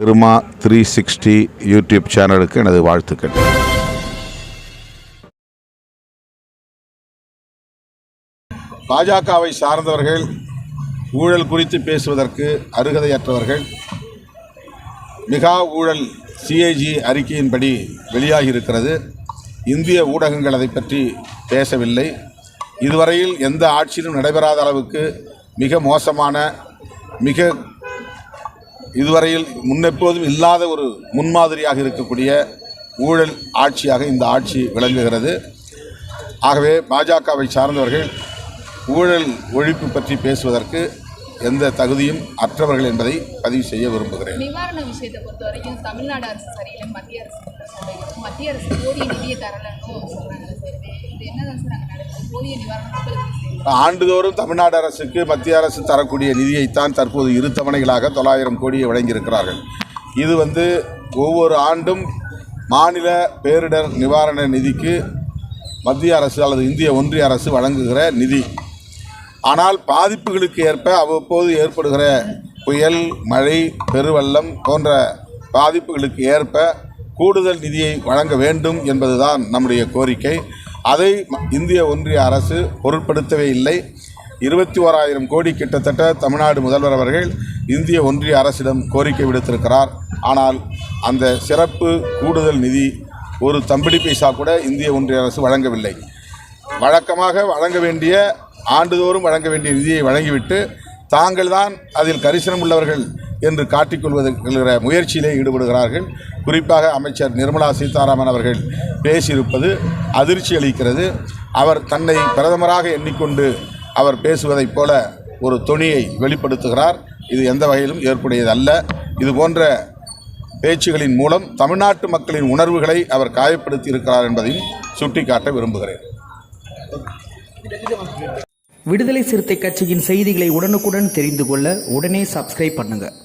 Thiruma three sixty YouTube சேனலுக்கு எனது வாழ்த்துக்கள். பாஜகவை சார்ந்தவர்கள் ஊழல் குறித்து பேசுவதற்கு அருகதையற்றவர்கள் மிகா ஊழல் சிஏஜி அறிக்கையின்படி வெளியாகியிருக்கிறது. இந்திய ஊடகங்கள் அதை பற்றி பேசவில்லை. இதுவரையில் எந்த ஆட்சியிலும் நடைபெறாத அளவுக்கு மிக மோசமான மிக இதுவரையில் முன்னெப்போதும் இல்லாத ஒரு முன்மாதிரியாக இருக்கக்கூடிய ஊழல் ஆட்சியாக இந்த ஆட்சி விளங்குகிறது. ஆகவே பாஜகவை சார்ந்தவர்கள் ஊழல் ஒழிப்பு பற்றி பேசுவதற்கு எந்த தகுதியும் அற்றவர்கள் என்பதை பதிவு செய்ய விரும்புகிறேன். நிவாரண விஷயத்தை பொறுத்த வரைக்கும் தமிழ்நாடு அரசு சரியில்லை மத்திய அரசு மத்திய அரசு போதிய நிதியை தரலன்னு ஆண்டுதோறும் தமிழ்நாடு அரசுக்கு மத்திய அரசு தரக்கூடிய நிதியைத்தான் தற்போது இரு தவணைகளாக தொள்ளாயிரம் கோடியை வழங்கியிருக்கிறார்கள். இது வந்து ஒவ்வொரு ஆண்டும் மாநில பேரிடர் நிவாரண நிதிக்கு மத்திய அரசு அல்லது இந்திய ஒன்றிய அரசு வழங்குகிற நிதி. ஆனால் பாதிப்புகளுக்கு ஏற்ப அவ்வப்போது ஏற்படுகிற புயல் மழை பெருவெள்ளம் போன்ற பாதிப்புகளுக்கு ஏற்ப கூடுதல் நிதியை வழங்க வேண்டும் என்பதுதான் நம்முடைய கோரிக்கை. அதை இந்திய ஒன்றிய அரசு பொருட்படுத்தவே இல்லை. இருபத்தி ஓராயிரம் கோடி கிட்டத்தட்ட தமிழ்நாடு முதல்வர் அவர்கள் இந்திய ஒன்றிய அரசிடம் கோரிக்கை விடுத்திருக்கிறார். ஆனால் அந்த சிறப்பு கூடுதல் நிதி ஒரு தம்பிடி பைசா கூட இந்திய ஒன்றிய அரசு வழங்கவில்லை. வழக்கமாக வழங்க வேண்டிய ஆண்டுதோறும் வழங்க வேண்டிய நிதியை வழங்கிவிட்டு தாங்கள் தான் அதில் கரிசனம் உள்ளவர்கள் என்று காட்டிக்கொள்வதற்கிற முயற்சியிலே ஈடுபடுகிறார்கள். குறிப்பாக அமைச்சர் நிர்மலா சீதாராமன் அவர்கள் பேசியிருப்பது அதிர்ச்சி அளிக்கிறது. அவர் தன்னை பிரதமராக எண்ணிக்கொண்டு அவர் பேசுவதைப் போல ஒரு தொனியை வெளிப்படுத்துகிறார். இது எந்த வகையிலும் ஏற்புடையதல்ல. இது போன்ற பேச்சுகளின் மூலம் தமிழ்நாட்டு மக்களின் உணர்வுகளை அவர் காயப்படுத்தி இருக்கிறார் என்பதையும் சுட்டிக்காட்ட விரும்புகிறேன். விடுதலை சிறுத்தை கட்சியின் செய்திகளை உடனுக்குடன் தெரிந்து கொள்ள உடனே சப்ஸ்கிரைப் பண்ணுங்கள்